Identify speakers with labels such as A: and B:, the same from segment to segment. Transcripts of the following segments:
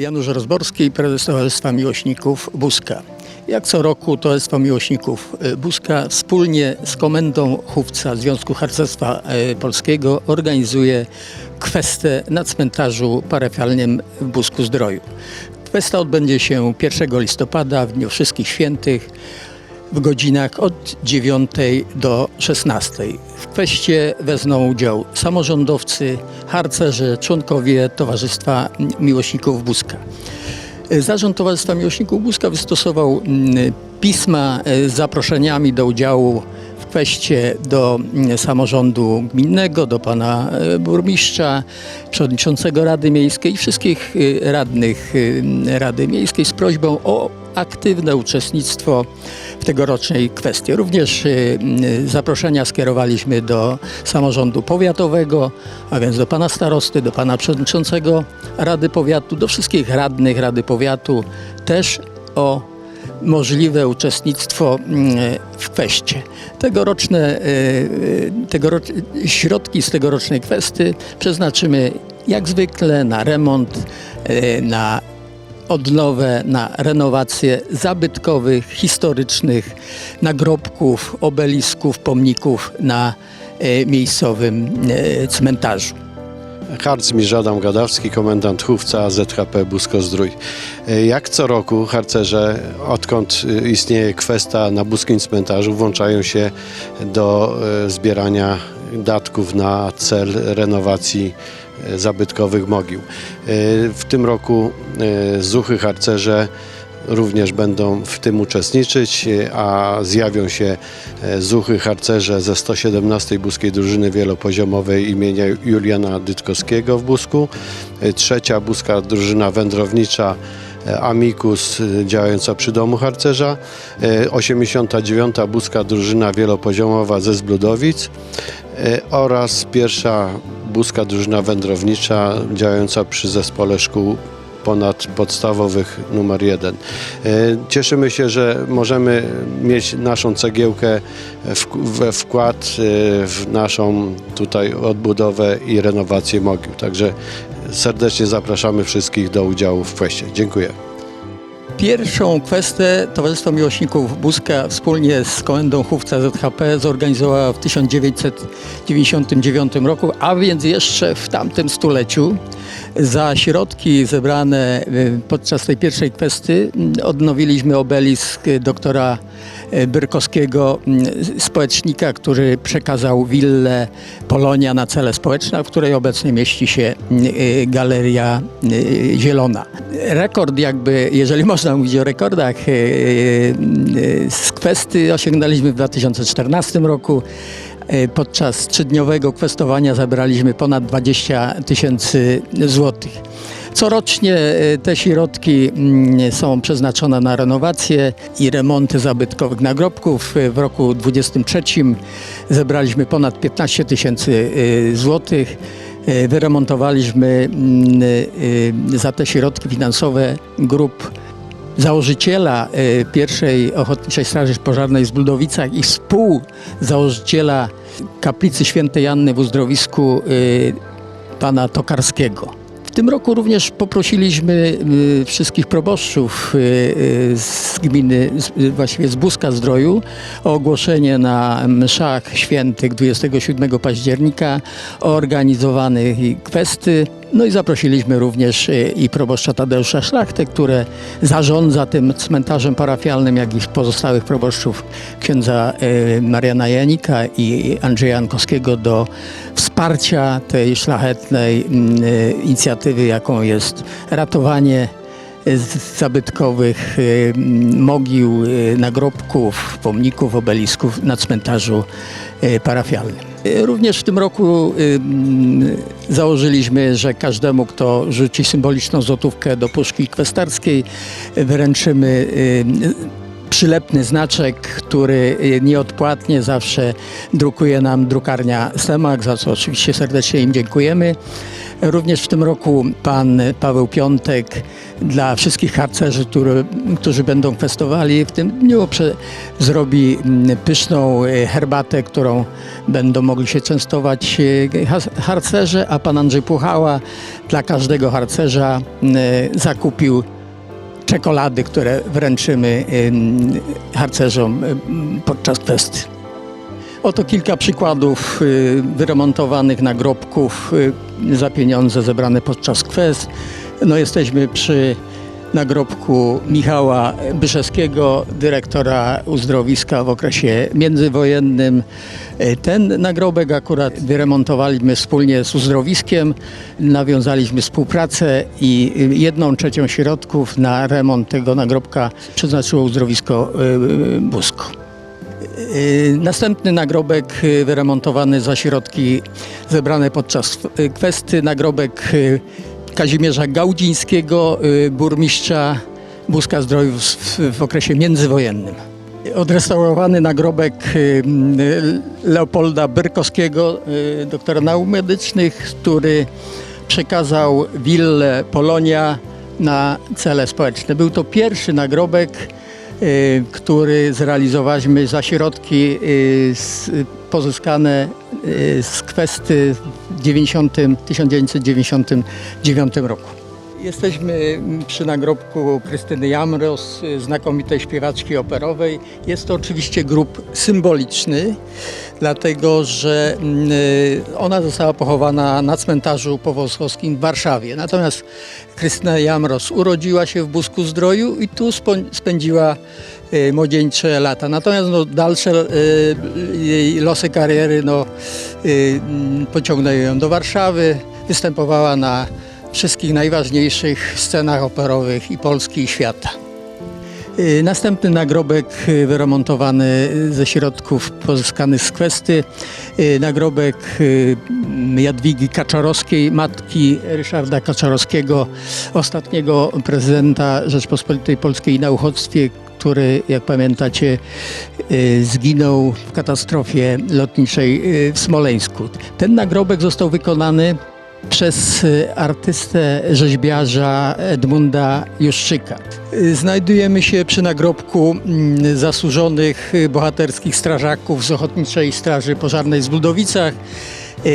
A: Janusz Rozborski, prezes Towarzystwa Miłośników Buska. Jak co roku Towarzystwo Miłośników e, Buska wspólnie z Komendą Chówca Związku Harcerstwa e, Polskiego organizuje kwestę na cmentarzu parafialnym w Busku Zdroju. Kwesta odbędzie się 1 listopada w Dniu Wszystkich Świętych w godzinach od 9 do 16. W kwestie wezmą udział samorządowcy, harcerze, członkowie Towarzystwa Miłośników Buska. Zarząd Towarzystwa Miłośników Buska wystosował mm, pisma z zaproszeniami do udziału w kwestie do mm, samorządu gminnego, do pana e, burmistrza, przewodniczącego Rady Miejskiej i wszystkich e, radnych e, Rady Miejskiej z prośbą o aktywne uczestnictwo w tegorocznej kwestii. Również y, y, zaproszenia skierowaliśmy do samorządu powiatowego, a więc do pana starosty, do pana przewodniczącego Rady Powiatu, do wszystkich radnych Rady Powiatu też o możliwe uczestnictwo mm, w kwestii. Tegoroczne, y, y, tegoroc... środki z tegorocznej kwestii przeznaczymy jak zwykle na remont, y, na odnowę, na renowację zabytkowych, historycznych nagrobków, obelisków, pomników na e, miejscowym e, cmentarzu.
B: Harcmistrz Adam Gadawski, komendant Chówca ZHP Busko-Zdrój. Jak co roku harcerze, odkąd istnieje kwesta na buskim cmentarzu, włączają się do zbierania datków na cel renowacji zabytkowych mogił. Y, W tym roku y, zuchy harcerze również będą w tym uczestniczyć, a zjawią się e, zuchy harcerze ze 117 Buskiej Drużyny Wielopoziomowej imienia Juliana Dytkowskiego w Busku, trzecia Buska Drużyna Wędrownicza e, Amicus y, działająca przy domu harcerza, e, 89. Buska Drużyna Wielopoziomowa ze Zbludowic e, oraz pierwsza Buska Drużyna Wędrownicza działająca przy zespole szkół ponadpodstawowych numer jeden. E, Cieszymy się, że możemy mieć naszą cegiełkę we wkład e, w naszą tutaj odbudowę i renowację mogił. Także serdecznie zapraszamy wszystkich do udziału w kwestii. Dziękuję.
A: Pierwszą kwestię Towarzystwo Miłośników Buska wspólnie z Komendą Chówca ZHP zorganizowało w 1999 roku, a więc jeszcze w tamtym stuleciu. Za środki zebrane y, podczas tej pierwszej kwestii mm, odnowiliśmy obelisk doktora y, Byrkowskiego, mm, społecznika, który przekazał willę Polonia na cele społeczne, w której obecnie mieści się y, Galeria y, Zielona. Rekord jakby, jeżeli można mówić o rekordach, z kwestii osiągnęliśmy w 2014 roku. Y, Podczas trzydniowego kwestowania zebraliśmy ponad 20 tysięcy złotych. Corocznie y, te środki mm, są przeznaczone na renowację i remonty zabytkowych nagrobków. Y, W roku 2023 zebraliśmy ponad 15 tysięcy złotych. Wyremontowaliśmy mm, za te środki finansowe grup założyciela y, pierwszej Ochotniczej Straży Pożarnej w Buldowicach i współzałożyciela kaplicy świętej Anny w uzdrowisku y, pana Tokarskiego. Tym roku również poprosiliśmy y, wszystkich proboszczów y, y, z gminy, właściwie z Buska Zdroju o ogłoszenie na mszach świętych 27 października o organizowanych kwestii. No i zaprosiliśmy również i proboszcza Tadeusza Szlachtę, które zarządza tym cmentarzem parafialnym, jak i pozostałych proboszczów księdza Mariana Janika i Andrzeja Jankowskiego do wsparcia tej szlachetnej mm, y, inicjatywy, jaką jest ratowanie z zabytkowych y, mogił, nagrobków, pomników, obelisków na cmentarzu parafialnym. Również w tym roku założyliśmy, że każdemu, kto rzuci symboliczną złotówkę do puszki kwestarskiej, wręczymy przylepny znaczek, który y, nieodpłatnie zawsze drukuje nam drukarnia Stemak, za co oczywiście serdecznie im dziękujemy. Również w tym roku pan Paweł Piątek dla wszystkich harcerzy, który, którzy będą kwestowali w tym dniu zrobi mm, pyszną y, herbatę, którą będą mogli się częstować y, harcerze, a pan Andrzej Puchała dla każdego harcerza y, zakupił czekolady, które wręczymy ym, harcerzom podczas kwestii. Oto kilka przykładów y, wyremontowanych nagrobków y, za pieniądze zebrane podczas kwest. No, jesteśmy przy nagrobku Michała Byszewskiego, dyrektora uzdrowiska w okresie międzywojennym. Y, Ten nagrobek akurat wyremontowaliśmy wspólnie z uzdrowiskiem. Nawiązaliśmy współpracę i y, jedną trzecią środków na remont tego nagrobka przeznaczyło uzdrowisko y, Busko. Następny nagrobek wyremontowany za środki zebrane podczas kwesty. Nagrobek Kazimierza Gaudzińskiego, y, burmistrza Buska Zdrojów w, w okresie międzywojennym. Odrestaurowany nagrobek y, y, Leopolda Byrkowskiego, doktora nauk medycznych, który przekazał willę Polonia na cele społeczne. Był to pierwszy nagrobek, który zrealizowaliśmy za środki z, pozyskane y, z kwesty w 90, 1999 roku. Jesteśmy przy nagrobku Krystyny Jamros, znakomitej śpiewaczki operowej. Jest to oczywiście grób symboliczny, dlatego że mm, ona została pochowana na cmentarzu powązkowskim w Warszawie. Natomiast Krystyna Jamros urodziła się w Busku Zdroju i tu spędziła y, młodzieńcze lata. Natomiast no, dalsze y, jej losy kariery no, y, mm, pociągnęły ją do Warszawy. Występowała na wszystkich najważniejszych scenach operowych i Polski i świata. Y, Następny nagrobek y, wyremontowany ze środków pozyskanych z kwesty. Y, Nagrobek Jadwigi Kaczorowskiej, matki Ryszarda Kaczorowskiego, ostatniego prezydenta Rzeczpospolitej Polskiej na uchodźstwie, który, jak pamiętacie, zginął w katastrofie lotniczej w Smoleńsku. Ten nagrobek został wykonany przez y, artystę rzeźbiarza Edmunda Juszczyka. Y, Znajdujemy się przy nagrobku mm, zasłużonych y, bohaterskich strażaków z Ochotniczej Straży Pożarnej w Budowicach,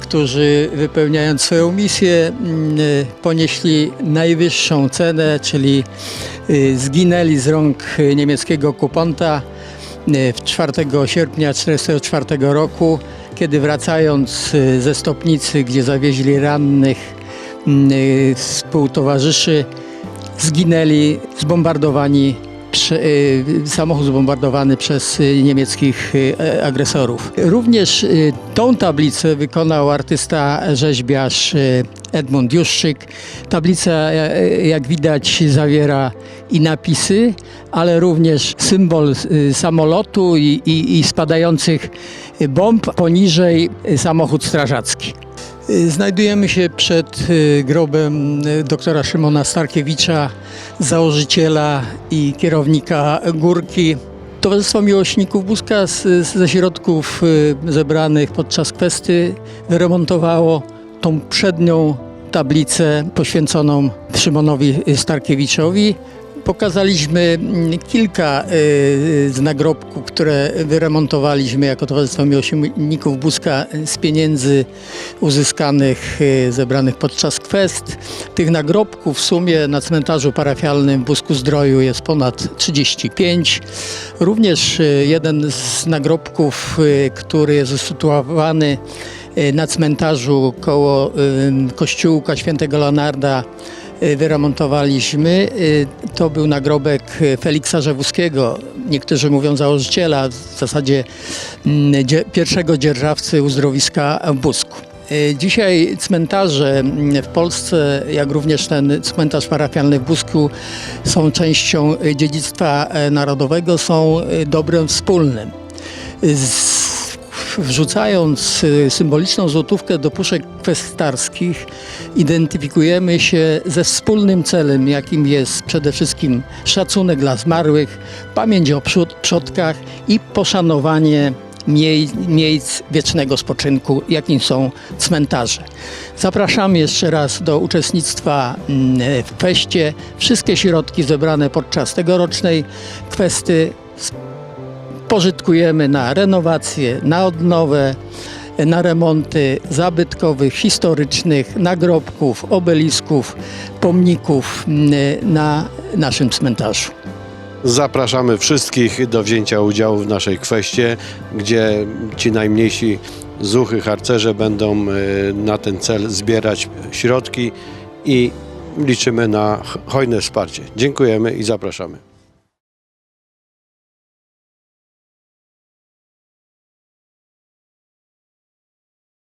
A: którzy wypełniając swoją misję mm, ponieśli najwyższą cenę, czyli zginęli z rąk niemieckiego okupanta y, w 4 sierpnia 1944 roku, kiedy wracając y, ze Stopnicy, gdzie zawieźli rannych mm, y, współtowarzyszy, zginęli zbombardowani, samochód zbombardowany przez y, niemieckich y, e, agresorów. Również y, tą tablicę wykonał artysta rzeźbiarz y, Edmund Juszczyk. Tablica, y, jak widać, zawiera i napisy, ale również symbol y, samolotu i, i, i spadających bomb, poniżej y, samochód strażacki. Y, Znajdujemy się przed y, grobem y, doktora Szymona Starkiewicza, założyciela i kierownika Górki. Towarzystwo Miłośników Buska z, ze środków zebranych podczas kwesty wyremontowało tą przednią tablicę poświęconą Szymonowi Starkiewiczowi. Pokazaliśmy mm, kilka y, z nagrobków, które wyremontowaliśmy jako Towarzystwo Miłośników Buska z pieniędzy uzyskanych, y, zebranych podczas kwest. Tych nagrobków w sumie na cmentarzu parafialnym w Busku Zdroju jest ponad 35. Również jeden z nagrobków, który jest usytuowany na cmentarzu koło kościółka świętego Leonarda wyremontowaliśmy. Y, To był nagrobek y, Feliksa Rzewuskiego, niektórzy mówią założyciela, w zasadzie mm, pierwszego dzierżawcy uzdrowiska w Busku. Y, Dzisiaj cmentarze mm, w Polsce, jak również ten cmentarz parafialny w Busku są częścią y, dziedzictwa narodowego, są y, dobrem wspólnym. Z- wrzucając y, symboliczną złotówkę do puszek kwestarskich, identyfikujemy się ze wspólnym celem, jakim jest przede wszystkim szacunek dla zmarłych, pamięć o przodkach i poszanowanie miejsc wiecznego spoczynku, jakim są cmentarze. Zapraszamy jeszcze raz do uczestnictwa mm, w feście. Wszystkie środki zebrane podczas tegorocznej kwesty pożytkujemy na renowację, na odnowę, na remonty zabytkowych, historycznych, nagrobków, obelisków, pomników mm, na naszym cmentarzu.
B: Zapraszamy wszystkich do wzięcia udziału w naszej kweście, gdzie ci najmniejsi zuchy, harcerze będą e, na ten cel zbierać środki i liczymy na hojne wsparcie. Dziękujemy i zapraszamy.